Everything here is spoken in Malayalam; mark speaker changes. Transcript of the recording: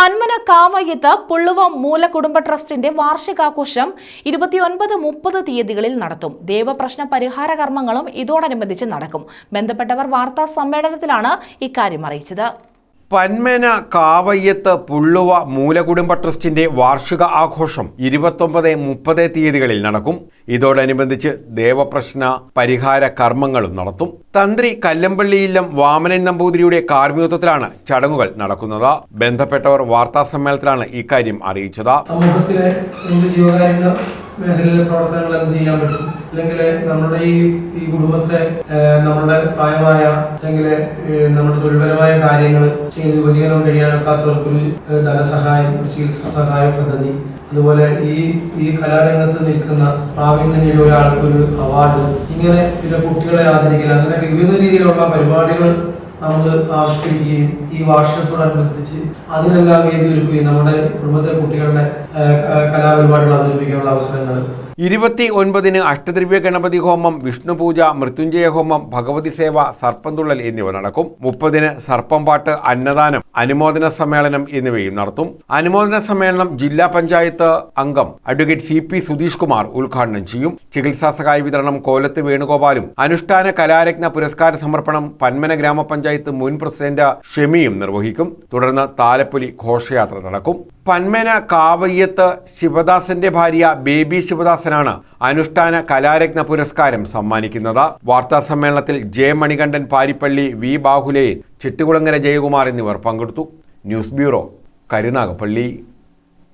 Speaker 1: പന്മന കാവയ്യത്ത് പുള്ളുവ മൂല കുടുംബ ട്രസ്റ്റിന്റെ വാർഷികാഘോഷം ഇരുപത്തിയൊൻപത് മുപ്പത് തീയതികളിൽ നടത്തും. ദേവപ്രശ്ന പരിഹാര കർമ്മങ്ങളും ഇതോടനുബന്ധിച്ച് നടക്കും. ബന്ധപ്പെട്ടവർ വാർത്താ സമ്മേളനത്തിലാണ് ഇക്കാര്യം അറിയിച്ചത്.
Speaker 2: പന്മന കാവയ്യത്ത് പുള്ളുവ മൂലകുടുംബ ട്രസ്റ്റിന്റെ വാർഷിക ആഘോഷം ഇരുപത്തൊമ്പത് മുപ്പത് തീയതികളിൽ നടക്കും. ഇതോടനുബന്ധിച്ച് ദേവപ്രശ്ന പരിഹാര കർമ്മങ്ങളും നടത്തും. തന്ത്രി കല്ലമ്പള്ളിയില്ലം വാമനൻ നമ്പൂതിരിയുടെ കാർമ്മികത്വത്തിലാണ് ചടങ്ങുകൾ നടക്കുന്നത്. ബന്ധപ്പെട്ടവർ വാർത്താ സമ്മേളനത്തിലാണ് ഇക്കാര്യം അറിയിച്ചത്.
Speaker 3: സമൂഹത്തിലെ ജീവകാരുണ്യ മേഖലയിലെ പ്രവർത്തനങ്ങൾ ചെയ്യാൻ പറ്റും? അല്ലെങ്കിൽ നമ്മുടെ ഈ ഈ കുടുംബത്തെ നമ്മുടെ പ്രായമായ അല്ലെങ്കിൽ നമ്മുടെ തൊഴിൽപരമായ കാര്യങ്ങൾ ചെയ്ത് ഉപജീവനം കഴിയാനൊക്കാത്തവർക്കൊരു ധനസഹായം ഒരു ചികിത്സാ സഹായ പദ്ധതി. അതുപോലെ ഈ ഈ കലാരംഗത്ത് നിൽക്കുന്ന പ്രാവീണ്യം നേടിയ ഒരാൾക്ക് ഒരു അവാർഡ്. ഇങ്ങനെ പിന്നെ കുട്ടികളെ ആദരിക്കൽ അങ്ങനെ വിവിധ രീതിയിലുള്ള പരിപാടികൾ നമ്മൾ ആവിഷ്കരിക്കുകയും ഈ വാർഷികത്തോടനുബന്ധിച്ച് അതിനെല്ലാം വേദി ഒരുക്കുകയും നമ്മുടെ കുടുംബത്തെ കുട്ടികളുടെ കലാപരിപാടികൾ അവതരിപ്പിക്കാനുള്ള അവസരങ്ങൾ
Speaker 2: ഇരുപത്തി ഒൻപതിന് അഷ്ടദ്രവ്യ ഗണപതി ഹോമം വിഷ്ണുപൂജ മൃത്യുഞ്ജയ ഹോമം ഭഗവതി സേവ സർപ്പന്തുള്ളൽ എന്നിവ നടക്കും. മുപ്പതിന് സർപ്പംപാട്ട് അന്നദാനം അനുമോദന സമ്മേളനം എന്നിവയും നടത്തും. അനുമോദന സമ്മേളനം ജില്ലാ പഞ്ചായത്ത് അംഗം advocate C P Sudheesh Kumar ഉദ്ഘാടനം ചെയ്യും. ചികിത്സാ സഹായ വിതരണം കോലത്ത് വേണുഗോപാലും അനുഷ്ഠാന കലാരത്ന പുരസ്കാര സമർപ്പണം പന്മന ഗ്രാമപഞ്ചായത്ത് മുൻ പ്രസിഡന്റ് ഷെമിയും നിർവഹിക്കും. തുടർന്ന് താലപ്പൊലി ഘോഷയാത്ര നടക്കും. പന്മന കാവയ്യത്ത് ശിവദാസന്റെ ഭാര്യ ബേബി ശിവദാസനാണ് അനുഷ്ഠാന കലാരത്ന പുരസ്കാരം സമ്മാനിക്കുന്നത്. വാർത്താ സമ്മേളനത്തിൽ ജെ മണികണ്ഠൻ പാരിപ്പള്ളി വി ബാഹുലേൻ ചിട്ടുകുളങ്ങര ജയകുമാർ എന്നിവർ പങ്കെടുത്തു. News bureau Karunagappally.